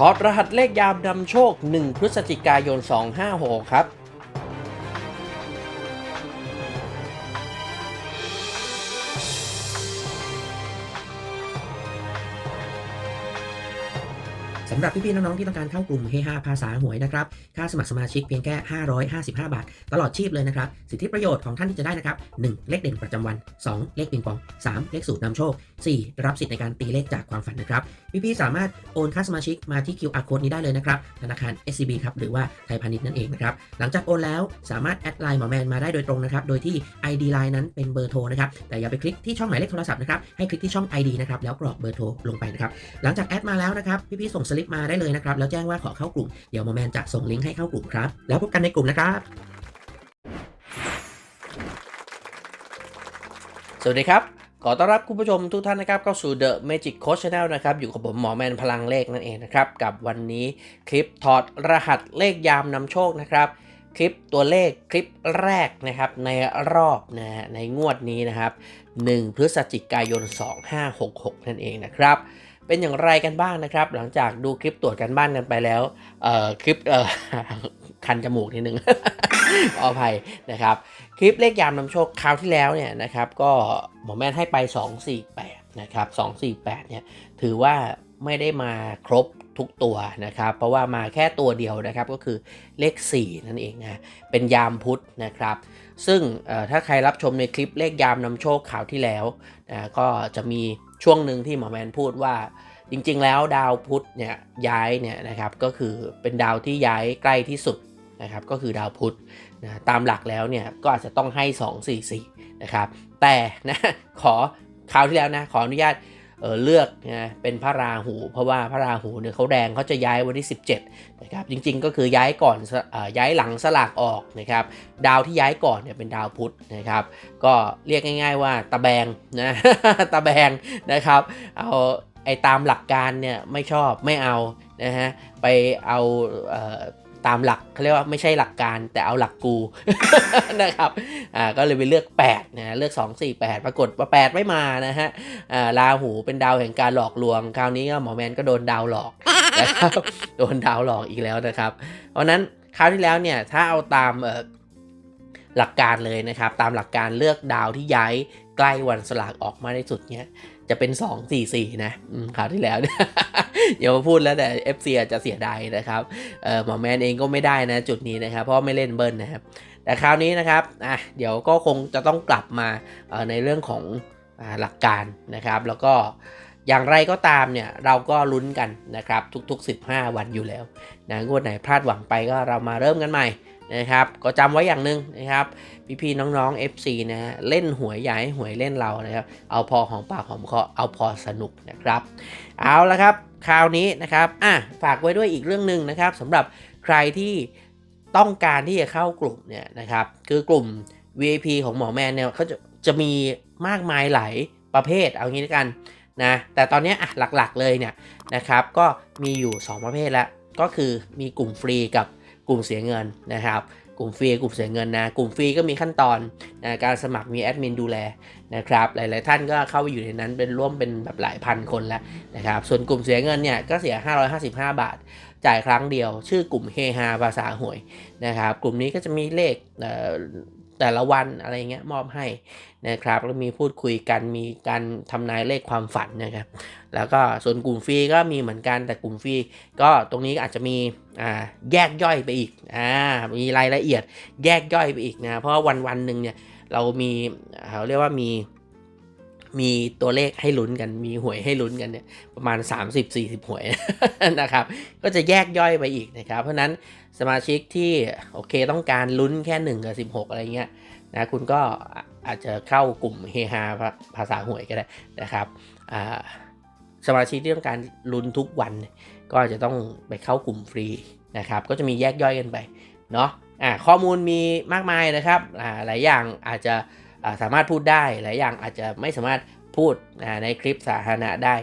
ถอดรหัสเลขยามนำโชค 1 พฤศจิกายน 256 ครับำหรับพี่ๆน้องๆที่ต้องการเข้ากลุ่มเฮฮาภาษาหวยนะครับค่าสมัครสมาชิกเพียงแค่ 555 บาท ตลอดชีพเลยนะครับ สิทธิประโยชน์ของท่านที่จะได้นะครับ 1. เลขเด่นประจำวัน 2. เลขปิงปอง 3. เลขสูตรนำโชค 4. รับสิทธิ์ในการตีเลขจากความฝันนะครับ พี่ๆสามารถโอนค่าสมาชิกมาที่ QR code นี้ได้เลยนะครับธนาคาร SCB ครับหรือว่าไทยพาณิชย์นั่นเองนะครับหลังจากโอนแล้วสามารถแอดไลน์หมอแมนมาได้โดยตรงนะครับโดยที่ ID ไลน์นั้นเป็นเบอร์โทรนะครับแต่อย่าไปคลิกที่ช่องหมายเลขโทรศัพท์นะครับให้คลิกที่ช่อง ID นะครับแล้วกรอกเบอร์โทรลงไปนะครับหลังจากแอดมาแล้วนะครับพี่ๆส่งสลิปมาได้เลยนะครับ แล้วแจ้งว่าขอเข้ากลุ่ม เดี๋ยวหมอแมนจะส่งลิงก์ให้เข้ากลุ่มครับ แล้วพบกันในกลุ่มนะครับ สวัสดีครับ ขอต้อนรับคุณผู้ชมทุกท่านนะครับเข้าสู่ The Magic Coach Channel นะครับ อยู่กับผมหมอแมนพลังเลขนั่นเองนะครับ กับวันนี้คลิปถอดรหัสเลขยามนำโชคนะครับคลิปตัวเลขคลิปแรกนะครับในรอบนะฮะในงวดนี้นะครับ 1 พฤศจิกายน 2566 นั่นเองนะครับ เป็นอย่างไรกันบ้างนะครับ หลังจากดูคลิปตรวจกันบ้านกันไปแล้วเอ่อคลิปเอ่อคันจมูกนิดนึงขออภัยนะครับ คลิปเลขยามนำโชคคราวที่แล้วเนี่ยนะครับก็หมอแม่ให้ไป 248นะครับ248เนี่ยถือว่าไม่ได้มาครบทุกตัวนะครับ เพราะว่ามาแค่ตัวเดียวนะครับก็คือเลข 4 นั่นเองนะเป็นยามพุธนะครับ ซึ่งถ้าใครรับชมในคลิปเลขยามนำโชคข่าวที่แล้วนะก็จะมี ช่วงหนึ่งที่หมอแมนพูดว่า จริงๆ แล้วดาวพุธเนี่ยย้ายเนี่ยนะครับก็คือเป็นดาวที่ย้ายใกล้ที่สุดนะครับก็คือดาวพุธนะตามหลักแล้วเนี่ยก็อาจจะต้องให้ 2 4 4นะครับแต่นะขอคราวที่แล้วนะขออนุญาต เออเลือกนะเป็นพระราหู เพราะว่าพระราหูเนี่ยเขาแดงเขาจะย้ายวันที่ 17นะครับจริงๆก็คือย้ายก่อนอย้ายหลังสลากออกนะครับดาวที่ย้ายก่อนเนี่ยเป็นดาวพุธนะครับก็เรียกง่าย ๆ ว่าตะแบงนะตะแบงนะครับเอาไอ้ตามหลักการเนี่ยไม่ชอบไม่เอานะฮะไปเอาเอ่อ ตามหลักเขาเรียกว่าไม่ใช่หลักการแต่เอาหลักกูนะครับอ่าก็เลยไปเลือก8นะเลือก 2 4 8 ปรากฏว่า 8 ไม่มานะฮะอ่าราหูเป็นดาวแห่งการหลอกลวง คราวนี้ก็หมอแมนก็โดนดาวหลอกนะครับโดนดาวหลอกอีกแล้วนะครับ เพราะนั้นคราวที่แล้วเนี่ยถ้าเอาตามเออหลักการเลยนะครับ ตามหลักการเลือกดาวที่ย้ายใกล้วันสลากออกมาที่สุดเนี่ยจะเป็น 2 4 4 นะอืมคราวที่แล้วเนี่ย อย่ามาพูดแล้วแต่ FC อาจจะเสียดายนะครับเออหมอแมนเองก็ไม่ได้นะจุดนี้นะครับ เพราะไม่เล่นเบิ้ลนะครับ แต่คราวนี้นะครับอะเดี๋ยวก็คงจะต้องกลับมาในเรื่องของหลักการนะครับ แล้วก็อย่างไรก็ตามเนี่ยเราก็ลุ้นกันนะครับทุกๆ 15 วันอยู่แล้วนะงวดไหนพลาดหวังไปก็เรามาเริ่มกันใหม่นะครับก็จำไว้อย่างหนึ่งนะครับพี่ๆน้องๆ FC นะฮะเล่นหวยใหญ่หวยเล่นเรานะครับเอาพอของปากของคอเอาพอสนุกนะครับ เอาละครับ คราวนี้นะครับอะฝากไว้ด้วยอีกเรื่องหนึ่งนะครับสำหรับใครที่ต้องการที่จะเข้ากลุ่มเนี่ยนะครับคือกลุ่ม VIP ของหมอแมนเนี่ยเขาจะจะมีมากมายหลายประเภทเอางี้ด้วยกันนะแต่ตอนนี้อะหลักๆเลยเนี่ยนะครับก็มีอยู่ 2 ประเภทแล้วก็คือมีกลุ่มฟรีกับกลุ่มเสียเงินนะครับ กลุ่มฟรีกลุ่มเสียเงินนะกลุ่มฟรีก็มีขั้นตอนนะการสมัครมีแอดมินดูแลนะครับหลาย ๆ ท่านก็เข้าไปอยู่ในนั้นเป็นร่วมเป็นแบบหลายพันคนแล้วนะครับส่วนกลุ่มเสียเงินเนี่ยก็เสีย 555 บาท จ่ายครั้งเดียว ชื่อกลุ่มเฮฮาภาษาหวยนะครับกลุ่มนี้ก็จะมีเลข แต่ละวันอะไรเงี้ยมอบให้นะครับแล้วมีพูดคุยกันมีการทำนายเลขความฝันนะครับแล้วก็ส่วนกลุ่มฟรีก็มีเหมือนกันแต่กลุ่มฟรีก็ตรงนี้อาจจะมีอ่าแยกย่อยไปอีกอ่ามีรายละเอียดแยกย่อยไปอีกนะเพราะว่าวันวันหนึ่งเนี่ยเรามีเขาเรียกว่ามี มีตัวเลขให้ลุ้นกัน มีหวยให้ลุ้นกันเนี่ยประมาณ 30-40 หวยนะครับ ก็จะแยกย่อยไปอีกนะครับ เพราะนั้นสมาชิกที่โอเคต้องการลุ้นแค่ 1 กับ 16 อะไรเงี้ยนะคุณก็อาจจะเข้ากลุ่มเฮฮาภาษาหวยก็ได้นะครับสมาชิกที่ต้องการลุ้นทุกวัน ก็จะต้องไปเข้ากลุ่มฟรีนะครับ ก็จะมีแยกย่อยกันไปเนาะอ่าข้อมูลมีมากมายนะครับหลายอย่างอาจจะ สามารถพูดได้หลายอย่างอาจจะไม่สามารถพูดในคลิปสาธารณะได้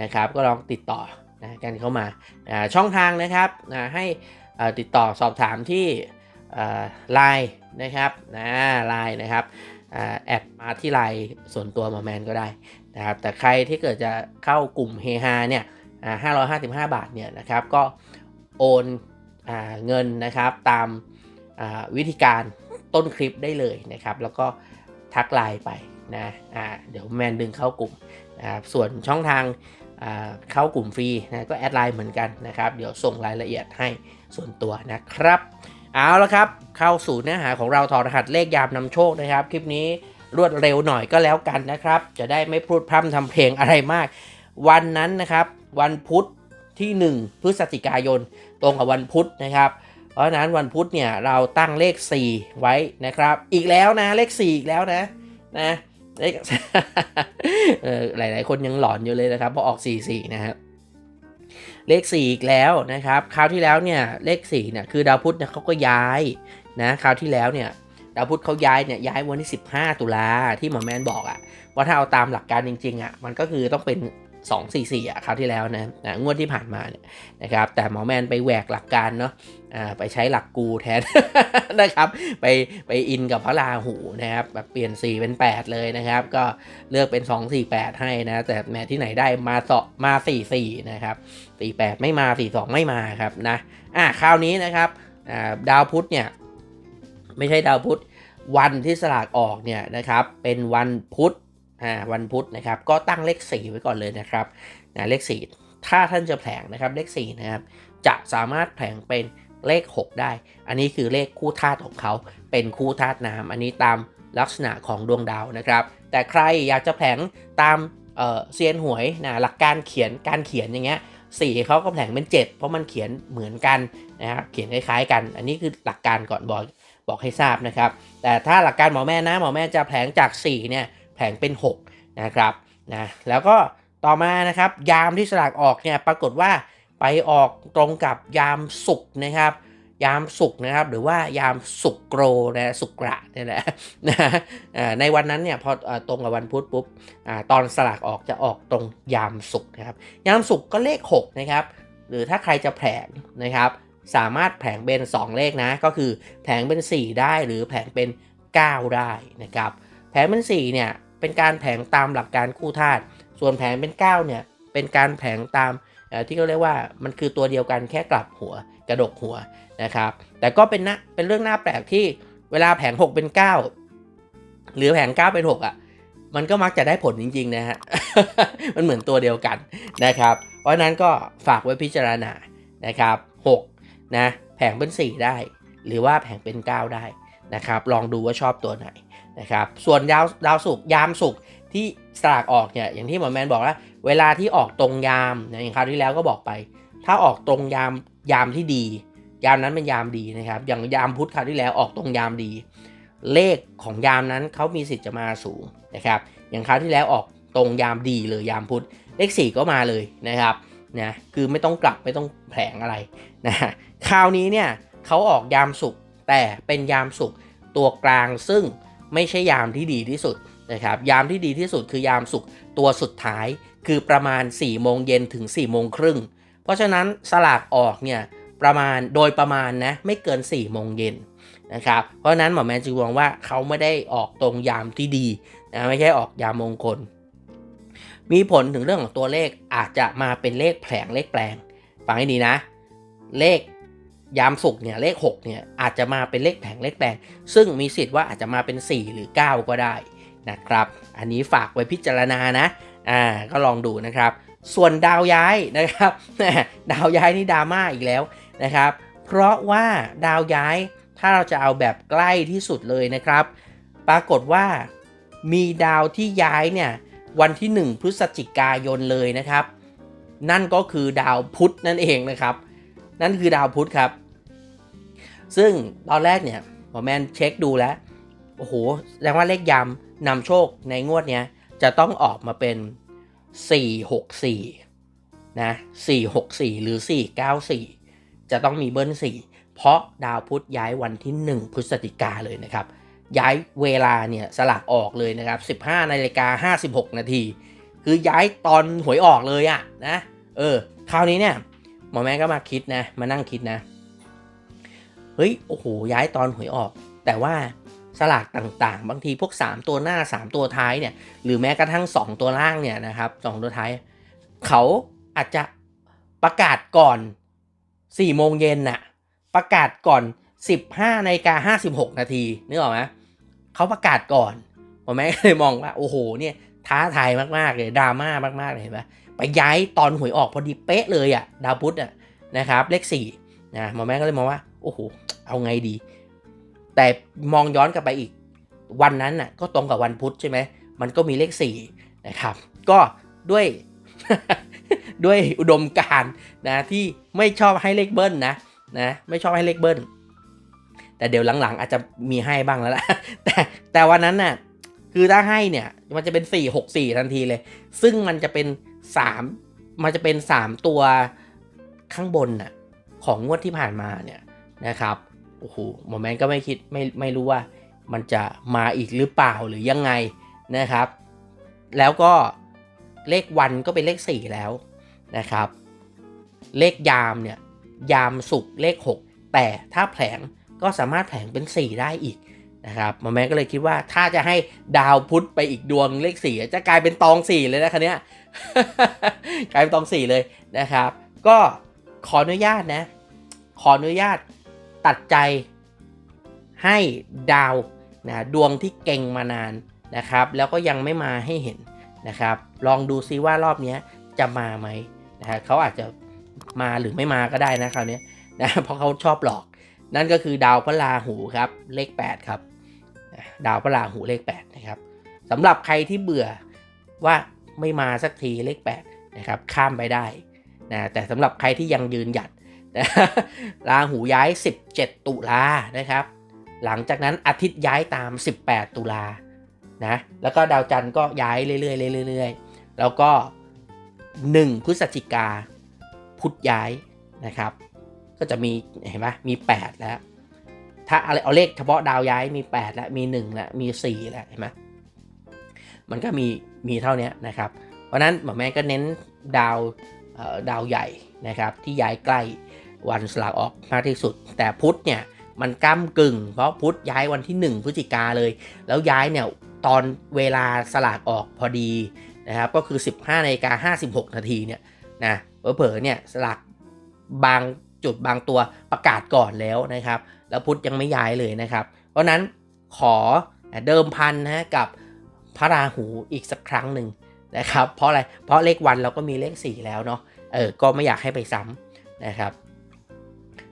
นะครับ ก็ลองติดต่อนะกันเข้ามาช่องทางนะครับให้ติดต่อสอบถามที่ไลน์นะครับนะไลน์นะครับแอดมาที่ไลน์ส่วนตัวมอแมนก็ได้นะครับแต่ใครที่เกิดจะเข้ากลุ่มเฮฮาเนี่ยอ่า555บาทเนี่ยนะครับก็โอนอเงินนะครับตามวิธีการต้นคลิปได้เลยนะครับ แล้วก็ ทักไลน์ไปนะอ่าเดี๋ยวแมนดึงเข้ากลุ่มนะครับส่วนช่องทางอ่าเข้ากลุ่มฟรีนะก็แอดไลน์เหมือนกันนะครับเดี๋ยวส่งรายละเอียดให้ส่วนตัวนะครับเอาละครับเข้าสู่เนื้อหาของเราถอดรหัสเลขยามนำโชคนะครับ คลิปนี้รวดเร็วหน่อยก็แล้วกันนะครับ จะได้ไม่พูดพร่ำทำเพลงอะไรมาก วันนั้นนะครับ วันพุธที่ 1 พฤศจิกายน ตรงกับวันพุธนะครับ ราะฉะนั้นวันพุธเนี่ยเราตั้งเลข 4 ไว้นะครับ อีกแล้วนะเลข 4 อีกแล้วนะนะเลขหลาย ๆ คนยังหลอนอยู่เลยนะครับเพราะออก 4 4 นะครับเลข 4 อีกแล้วนะครับคราวที่แล้วเนี่ยเลข4เนี่ยคือดาวพุธเนี่ยเขาก็ย้ายนะคราวที่แล้วเนี่ยดาวพุธเขาย้ายเนี่ยย้ายวันที่ 15 ตุลาที่หมอแมนบอกอะว่าถ้าเอาตามหลักการจริงๆอะมันก็คือต้องเป็น 2 4 4อะคราวที่แล้วนะนะงวดที่ผ่านมาเนี่ยนะครับแต่หมอแมนไปแหวกหลักการเนาะอ่าไปใช้หลักกูแทนนะครับไปไปอินกับพระราหูนะครับแบบเปลี่ยน 4 เป็น 8 เลยนะครับ ก็เลือกเป็น 2 4 8 ให้นะ แต่แหมที่ไหนได้มาสอมา 4 4 นะครับ 48 ไม่มา 42 ไม่มาครับนะอะคราวนี้นะครับอ่าดาวพุธเนี่ย ไม่ใช่ดาวพุธวันที่สลากออกเนี่ยนะครับเป็นวันพุธ อ่าวันพุธนะครับก็ตั้งเลข 4 ไว้ก่อนเลยนะครับนะเลข 4 ถ้าท่านจะแผลงนะครับเลข4นะครับจะสามารถแผลงเป็นเลข 6 ได้ อันนี้คือเลขคู่ธาตุของเขา เป็นคู่ธาตุน้ำอันนี้ตามลักษณะของดวงดาวนะครับ แต่ใครอยากจะแผลงตามเเซียนหวยนะหลักการเขียนการเขียนอย่างเงี้ยสี่เขาก็แผลงเป็น 7 เพราะมันเขียนเหมือนกันนะครับเขียนคล้ายๆกัน อันนี้คือหลักการก่อนบอกบอกให้ทราบนะครับ แต่ถ้าหลักการหมอแม่นะหมอแม่จะแผลงจาก4เนี่ย แผงเป็น 6 นะครับนะแล้วก็ต่อมานะครับยามที่สลากออกเนี่ยปรากฏว่าไปออกตรงกับยามสุกนะครับ ยามสุกนะครับหรือว่ายามสุกโกรนะสุกระนี่แหละนะอ่าในวันนั้นเนี่ยพอตรงกับวันพุธปุ๊บตอนสลากออกจะออกตรงยามสุกนะครับยามสุกก็เลข 6 นะครับ หรือถ้าใครจะแผงนะครับสามารถแผงเป็น 2 เลขนะ ก็คือแผงเป็น 4 ได้หรือแผงเป็น 9 ได้นะครับ แผงเป็น 4 เนี่ย เป็นการแผงตามหลักการคู่ธาตุส่วนแผงเป็น 9 เนี่ย เป็นการแผงตามที่เขาเรียกว่ามันคือตัวเดียวกันแค่กลับหัวกระดกหัวนะครับ แต่ก็เป็นนะเป็นเรื่องน่าแปลกที่เวลาแผง 6 เป็น 9 หรือแผง 9 เป็น 6อะมันก็มักจะได้ผลจริงๆนะฮะ มันเหมือนตัวเดียวกันนะครับ เพราะฉะนั้นก็ฝากไว้พิจารณานะครับ6นะแผงเป็น 4 ได้ หรือว่าแผงเป็น 9 ได้นะครับ ลองดูว่าชอบตัวไหน นะครับส่วนดาวดาวศุกยามศุกที่สลากออกเนี่ยอย่างที่หมอแมนบอกว่าเวลาที่ออกตรงยามอย่างคราวที่แล้วก็บอกไป ถ้าออกตรงยามยามที่ดี ยามนั้นเป็นยามดีนะครับอย่างยามพุธคราวที่แล้วออกตรงยามดี เลขของยามนั้นเขามีสิทธิ์จะมาสูงนะครับอย่างคราวที่แล้วออกตรงยามดีเลยยามพุธเลข 4 ก็มาเลยนะครับนะคือไม่ต้องกลับไม่ต้องแผลงอะไรนะคราวนี้เนี่ยเขาออกยามสุกแต่เป็นยามสุกตัวกลางซึ่ง ไม่ใช่ยามที่ดีที่สุดนะครับยามที่ดีที่สุดคือยามสุกตัวสุดท้ายคือประมาณ 4 โมงเย็นถึง 4 โมงครึ่ง เพราะฉะนั้นสลากออกเนี่ยประมาณโดยประมาณนะไม่เกิน 4 โมงเย็นนะครับเพราะฉะนั้นหมอแมนจึงมองว่าเขาไม่ได้ออกตรงยามที่ดีนะไม่ใช่ออกยามมงคล มีผลถึงเรื่องของตัวเลขอาจจะมาเป็นเลขแผลงเลขแปลงฟังให้ดีนะ เลข ยามสุกเนี่ยเลข 6 เนี่ยอาจจะมาเป็นเลขแผงเลขแปลงซึ่งมีสิทธิ์ว่าอาจจะมาเป็น 4 หรือ 9 ก็ได้นะครับ อันนี้ฝากไว้พิจารณานะอ่าก็ลองดูนะครับ ส่วนดาวย้ายนะครับดาวย้ายนี่ดราม่าอีกแล้วนะครับ เพราะว่าดาวย้ายถ้าเราจะเอาแบบใกล้ที่สุดเลยนะครับ ปรากฏว่ามีดาวที่ย้ายเนี่ยวันที่ 1 พฤศจิกายนเลยนะครับ นั่นก็คือดาวพุธนั่นเองนะครับ นั่นคือดาวพุธครับ ซึ่งตอนแรกเนี่ยหมอแมนเช็คดูแล้ว โอ้โห แสดงว่าเลขยามนำโชคในงวดเนี้ยจะต้องออกมาเป็น 464 นะ 464 หรือ 494 จะต้องมีเบิ้ล 4 เพราะดาวพุธย้ายวันที่ 1 พฤศจิกาเลยนะครับ ย้ายเวลาเนี่ยสลักออกเลยนะครับ 15นาฬิกา56 นาที คือย้ายตอนหวยออกเลยอะนะ เออ คราวนี้เนี่ย หมอแม่ก็มาคิดนะ มานั่งคิดนะ เฮ้ย โอ้โห ย้ายตอนหวยออก แต่ว่าสลากต่างๆ บางทีพวก 3 ตัวหน้า 3 ตัวท้ายเนี่ย หรือแม้กระทั่ง 2 ตัวล่างเนี่ยนะครับ2ตัวท้าย เขาอาจจะประกาศก่อน4โมงเย็นน่ะ ประกาศก่อน 15นาฬิกา56 นาทีนึกออกไหมเขาประกาศก่อนผมแม่เลยมองว่า โอ้โห เนี่ยท้าทายมากๆเลยดราม่ามากๆเลยเห็นไหม ไปย้ายตอนหวยออกพอดีเป๊ะเลยอะ่ะดาวพุธอะนะครับเลขสี่นะหมอแม่ก็เลยมองว่าโอ้โหเอาไงดี แต่มองย้อนกลับไปอีกวันนั้นน่ะก็ตรงกับวันพุธใช่ไหมมันก็มีเลขสี่นะครับก็ด้วยด้วยอุดมการณ์นะที่ไม่ชอบให้เลขเบิ้ลนะนะไม่ชอบให้เลขเบิ้ลแต่เดี๋ยวหลังๆ อาจจะมีให้บ้างแล้วละแต่แต่วันนั้นน่ะคือถ้าให้เนี่ยมันจะเป็น 4 6 4 ทันทีเลย ซึ่งมันจะเป็น 3มันจะเป็น3ตัวข้างบนน่ะของงวดที่ผ่านมาเนี่ยนะครับโอ้โหหมอแมนก็ไม่คิดไม่ไม่รู้ว่ามันจะมาอีกหรือเปล่าหรือยังไงนะครับ แล้วก็เลขวันก็เป็นเลข 4 แล้วนะครับ เลขยามเนี่ยยามสุกเลข 6 แต่ถ้าแผลงก็สามารถแผลงเป็น 4 ได้อีกนะครับหมอแม่ก็เลยคิดว่าถ้าจะให้ดาวพุธไปอีกดวงเลข 4 จะกลายเป็นตอง 4 เลยนะคันเนี้ย กลายเป็นตอง4เลยนะครับ ก็ขออนุญาตนะ ขออนุญาตตัดใจให้ดาวนะดวงที่เก่งมานานนะครับ แล้วก็ยังไม่มาให้เห็นนะครับ ลองดูซิว่ารอบนี้จะมาไหมนะฮะเขาอาจจะมาหรือไม่มาก็ได้นะคราวนี้นะเพราะเขาชอบหลอก นั่นก็คือดาวพระราหูครับเลข 8 ครับ ดาวพระราหูเลข 8 นะครับสำหรับใครที่เบื่อว่า ไม่มาสักทีเลข8นะครับข้ามไปได้นะแต่สำหรับใครที่ยังยืนหยัดนะราหูย้าย 17 ตุลานะครับ หลังจากนั้นอาทิตย์ย้ายตาม 18 ตุลานะแล้วก็ดาวจันทร์ก็ย้ายเรื่อยๆเรื่อยๆแล้วก็ 1 พฤศจิกาพุธย้ายนะครับ ก็จะมีเห็นไหมมี 8 แล้ว ถ้าอะไรเอาเลขเฉพาะดาวย้ายมี 8 แล้วมี1แล้วมี4แล้วเห็นไหมมันก็มี มีเท่านี้นะครับ เพราะนั้นหมอแม่ก็เน้นดาวดาวใหญ่นะครับที่ย้ายใกล้วันสลากออกมากที่สุด แต่พุธเนี่ยมันก้ากึ่ง เพราะพุธย้ายวันที่ 1พฤศจิกาเลย แล้วย้ายเนี่ยตอนเวลาสลากออกพอดีนะครับก็คือ 15นาฬิกา56 นาทีเนี่ยนะเผลอเนี่ยสลากบางจุดบางตัวประกาศก่อนแล้วนะครับ แล้วพุธยังไม่ย้ายเลยนะครับ เพราะนั้นขอเดิมพันนะกับ พระราหูอีกสักครั้งหนึ่งนะครับ เพราะอะไร เพราะเลขวันเราก็มีเลข 4 แล้วเนาะ เออ ก็ไม่อยากให้ไปซ้ำนะครับ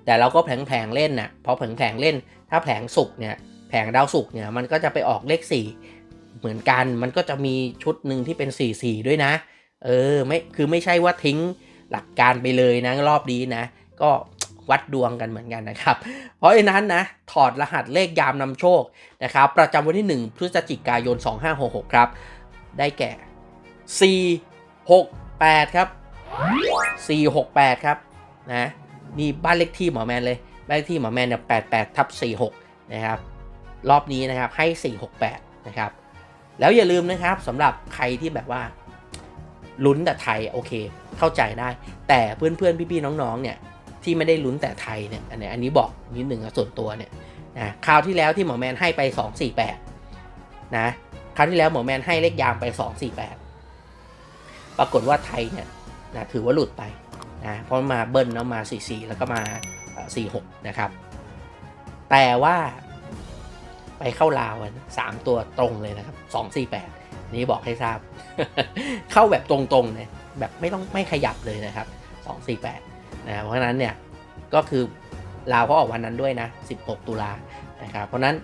แต่เราก็แผลงๆเล่นนะ่ะพอแผลงๆเล่น ถ้าแผลงสุกเนี่ย แผงดาวสุกเนี่ย มันก็จะไปออกเลข 4 เหมือนกัน มันก็จะมีชุดหนึ่งที่เป็น 4 4 ด้วยนะ เออ ไม่ คือไม่ใช่ว่าทิ้งหลักการไปเลยนะรอบนี้นะ ก็ วัดดวงกันเหมือนกันนะครับ เพราะฉะนั้นนะถอดรหัสเลขยามนำโชคนะครับ ประจำวันที่ 1 พฤศจิกายน 2566 ครับ ได้แก่ 468 ครับ 468 ครับนะนี่บ้านเลขที่หมอแมนเลยบ้านเลขที่หมอแมนเนี่ย88ทับ46 นะครับ รอบนี้นะครับให้ 468 นะครับ แล้วอย่าลืมนะครับสำหรับใครที่แบบว่าลุ้นแต่ไทยโอเค เข้าใจได้ แต่เพื่อนๆ พี่ๆ น้องๆ เนี่ย ที่ไม่ได้ลุ้นแต่ไทยเนี่ยอันนี้อันนี้บอกนิดหนึ่งส่วนตัวเนี่ยนะคราวที่แล้วที่หมอแมนให้ไป 248นะคราวที่แล้วหมอแมนให้เลขยามไป 248 ปรากฏว่าไทยเนี่ยนะถือว่าหลุดไปนะเพราะมาเบิ้ลเนาะมา 44 แล้วก็มาเอ่อ46 นะครับ แต่ว่าไปเข้าลาวกันสามตัวตรงเลยนะครับ 248 นี่บอกให้ทราบ เข้าแบบตรงๆเลยแบบไม่ต้องไม่ขยับเลยนะครับ 248 นะเพราะฉะนั้นเนี่ยก็คือลาวเขาออกวันนั้นด้วยนะ 16 ตุลานะครับ เพราะนั้น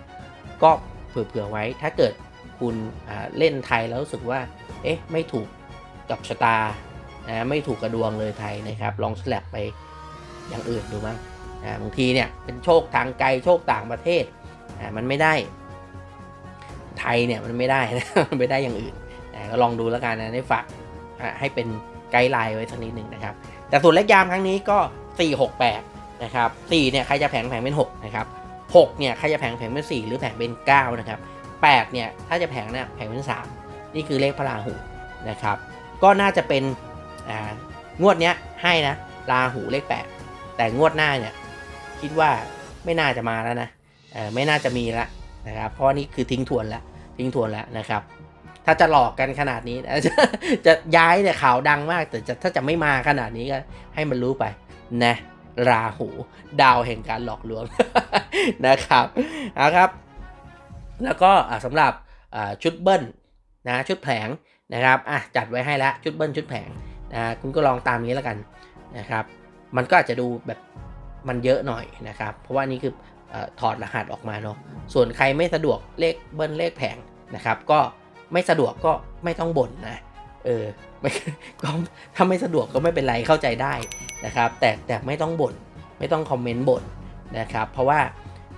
ก็เผื่อๆไว้ถ้าเกิดคุณเล่นไทยแล้วรู้สึกว่า เอ๊ะ ไม่ถูกกับชะตานะไม่ถูกกระดวงเลยไทยนะครับ ลองสลับไปอย่างอื่นดูมั้งนะบางทีเนี่ยเป็นโชคทางไกลโชคต่างประเทศนะมันไม่ได้ ไทยเนี่ยมันไม่ได้นะมันไม่ได้อย่างอื่นนะก็ลองดูแล้วกันนะได้ฝากให้เป็นไกด์ไลน์ไว้สักนิดหนึ่งนะครับ แต่ส่วนเลขยามครั้งนี้ก็ 468 นะครับ 4 เนี่ยใครจะแผงแผงเป็น 6 นะครับ 6 เนี่ยใครจะแผงแผงเป็น 4 หรือแผงเป็น 9 นะครับ 8 เนี่ยถ้าจะแผงเนี่ยแผงเป็น 3 นี่คือเลขพระราหูนะครับ ก็น่าจะเป็นงวดเนี้ยให้นะราหูเลข 8 แต่งวดหน้าเนี่ยคิดว่าไม่น่าจะมาแล้วนะไม่น่าจะมีละนะครับ เพราะนี่คือทิ้งทวนแล้วทิ้งทวนแล้วนะครับ ถ้าจะหลอกกันขนาดนี้จะจะย้ายเนี่ยข่าวดังมาก แต่จะถ้าจะไม่มาขนาดนี้ก็ให้มันรู้ไปนะราหู ดาวแห่งการหลอกลวงนะครับเอาครับ แล้วก็สำหรับชุดเบิ้ลนะชุดแผงนะครับอะจัดไว้ให้แล้วชุดเบิ้ลชุดแผงนะคุณก็ลองตามนี้แล้วกันนะครับ มันก็อาจจะดูแบบมันเยอะหน่อยนะครับ เพราะว่านี่คือเออถอดรหัสออกมาเนาะส่วนใครไม่สะดวกเลขเบิ้ลเลขแผงนะครับ ก็ ไม่สะดวกก็ไม่ต้องบ่นนะ เออก็ถ้าไม่สะดวกก็ไม่เป็นไรเข้าใจได้นะครับ แต่แต่ไม่ต้องบ่นไม่ต้องคอมเมนต์บ่นนะครับ เพราะว่า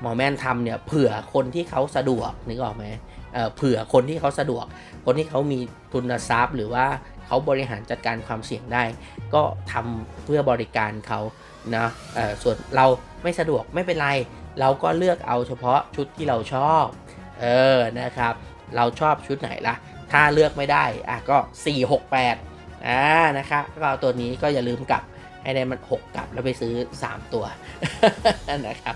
หมอแมนทำเนี่ยเผื่อคนที่เขาสะดวกนึกออกไหมเอ่อเผื่อคนที่เขาสะดวก คนที่เขามีทุนทรัพย์ หรือว่าเขาบริหารจัดการความเสี่ยงได้ ก็ทำเพื่อบริการเขานะเออส่วนเราไม่สะดวกไม่เป็นไร เราก็เลือกเอาเฉพาะชุดที่เราชอบ เออนะครับ เราชอบชุดไหนล่ะ ถ้าเลือกไม่ได้อะก็ 4 6 8อ่านะครับก็เอาตัวนี้ก็อย่าลืมกลับให้ได้มัน 6 กลับแล้วไปซื้อ 3 ตัวนะครับ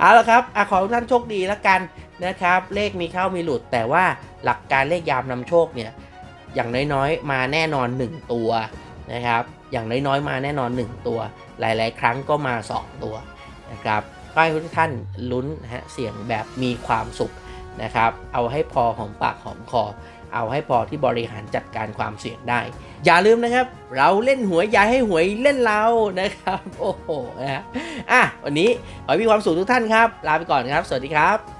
เอาละครับอะขอทุกท่านโชคดีแล้วกันนะครับ เลขมีเข้ามีหลุด แต่ว่าหลักการเลขยามนำโชคเนี่ยอย่างน้อยๆ มาแน่นอน 1 ตัวนะครับอย่างน้อยๆ มาแน่นอน 1 ตัว หลายๆ ครั้งก็มา 2 ตัวนะครับก็ให้ทุกท่านลุ้นฮะเสียงแบบมีความสุข นะครับ เอาให้พอหอมปากหอมคอ เอาให้พอที่บริหารจัดการความเสี่ยงได้ อย่าลืมนะครับ เราเล่นหวยอย่าให้หวยเล่นเรานะครับ โอ้โหนะฮะอะวันนี้ขอให้มีความสุขทุกท่านครับ ลาไปก่อนครับ สวัสดีครับ